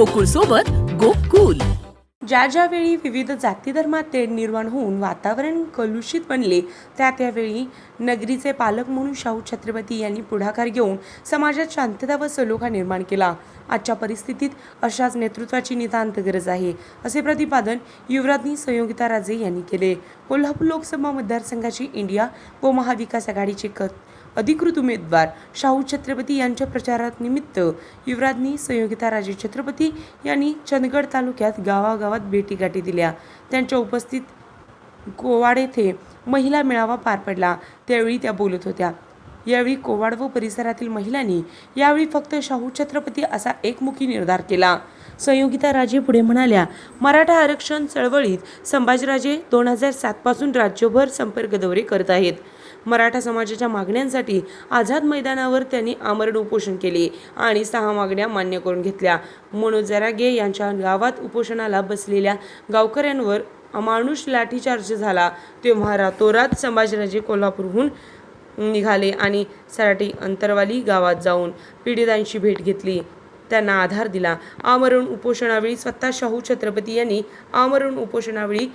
गोकुळ सोबत गोकुल. ज्या ज्यावेळी विविध जाती धर्मात तेढ निर्माण होऊन वातावरण कलुषित बनले त्या त्यावेळी नगरीचे पालक म्हणून शाहू छत्रपती यांनी पुढाकार घेऊन समाजात शांतता व सलोखा निर्माण केला. आजच्या परिस्थितीत अशाच नेतृत्वाची नितांत गरज आहे असे प्रतिपादन युवराज्ञी संयोगिता राजे यांनी केले. कोल्हापूर लोकसभा मतदारसंघाची इंडिया व महाविकास आघाडीचे क अधिकृत उमेदवार शाहू छत्रपती यांच्या प्रचारात निमित्त युवराजनी संयोगिता राजे छत्रपती यांनी चंदगड तालुक्यात गावागावात भेटीगाठी दिल्या. त्यांच्या उपस्थित कोवाड येथे महिला मेळावा पार पडला. त्यावेळी त्या बोलत होत्या. यावेळी कोवाड व परिसरातील महिलांनी यावेळी फक्त शाहू छत्रपती असा एकमुखी निर्धार केला. संयोगिता राजे पुढे म्हणाल्या मराठा आरक्षण चळवळीत संभाजीराजे दोन हजार सातपासून राज्यभर संपर्क दौरे करत आहेत. मराठा समाजाच्या मागण्यांसाठी आझाद मैदानावर त्यांनी आमरण उपोषण केले आणि सहा मागण्या मान्य करून घेतल्या. मनोज जरागे यांच्या गावात उपोषणाला बसलेल्या गावकऱ्यांवर अमानुष लाठीचार्ज झाला. तेव्हा रातोरात संभाजीराजे कोल्हापूरहून निघाले आणि सराटी अंतरवाली गावात जाऊन पीडितांची भेट घेतली. त्यांना आधार दिला. आमरण उपोषणावेळी स्वतः शाहू छत्रपती यांनी आमरण उपोषणावेळी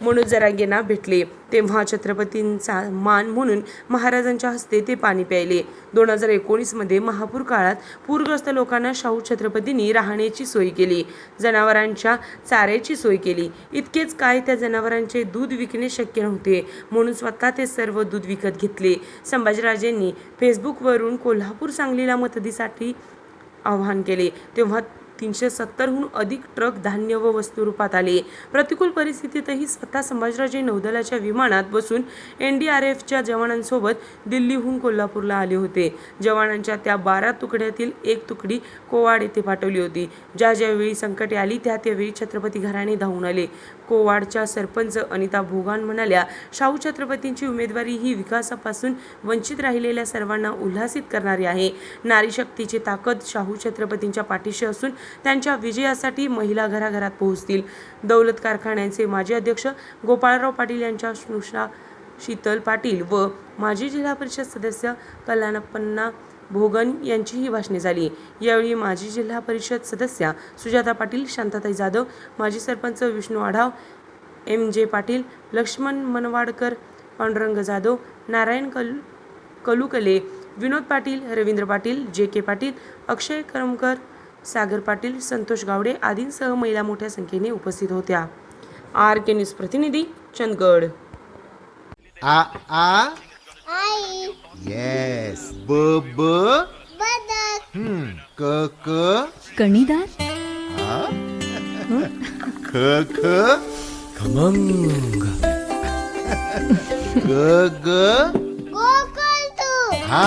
मनोज जरांगेंना भेटले. तेव्हा छत्रपतींचा मान म्हणून महाराजांच्या हस्ते ते पाणी प्यायले. दोन हजार एकोणीसमध्ये महापूर काळात पूरग्रस्त लोकांना शाहू छत्रपतींनी राहण्याची सोय केली. जनावरांच्या चाऱ्याची सोय केली. इतकेच काय त्या जनावरांचे दूध विकणे शक्य नव्हते. म्हणून स्वतः ते सर्व दूध विकत घेतले. संभाजीराजेंनी फेसबुकवरून कोल्हापूर सांगलीला मदतीसाठी आवाहन केले. तेव्हा तीनशे सत्तरहून अधिक ट्रक धान्य व वस्तू रूपात आले. प्रतिकूल परिस्थितीतही स्वतः संभाजीराजे नौदलाच्या विमानात बसून एन डी आर एफच्या जवानांसोबत दिल्लीहून कोल्हापूरला आले होते. जवानांच्या त्या बारा तुकड्यातील एक तुकडी कोवाड येथे पाठवली होती. ज्या ज्यावेळी संकटे आली त्या त्यावेळी छत्रपती घराणे धावून आले. कोवाडच्या सरपंच अनिता भोगान म्हणाल्या शाहू छत्रपतींची उमेदवारी ही विकासापासून वंचित राहिलेल्या सर्वांना उल्हासित करणारी आहे. नारी शक्तीची ताकद शाहू छत्रपतींच्या पाठीशी असून त्यांच्या विजयासाठी महिला घराघरात पोहोचतील. दौलत कारखान्याचे माजी अध्यक्ष गोपाळराव पाटील यांच्या स्नुषा शीतल पाटील व माजी जिल्हा परिषद सदस्य कल्याणप्पन्ना भोगन यांचीही भाषणे झाली. यावेळी माजी जिल्हा परिषद सदस्या सुजाता पाटील शांताताई जाधव माजी सरपंच विष्णू आढाव एम जे पाटील लक्ष्मण मनवाडकर पांडुरंग जाधव नारायण कल कलुकले विनोद पाटील रवींद्र पाटील जे के पाटील अक्षय करमकर सागर पाटील संतोष गावडे आदींसह महिला मोठ्या संख्येने उपस्थित होत्या. आर के न्यूज प्रतिनिधी चंदगड. आ आ? आई. येस ब ब? बदक. हम्म. क क? कणीदार ख ख? खमंग. ग ग? गोकुळ तू. हा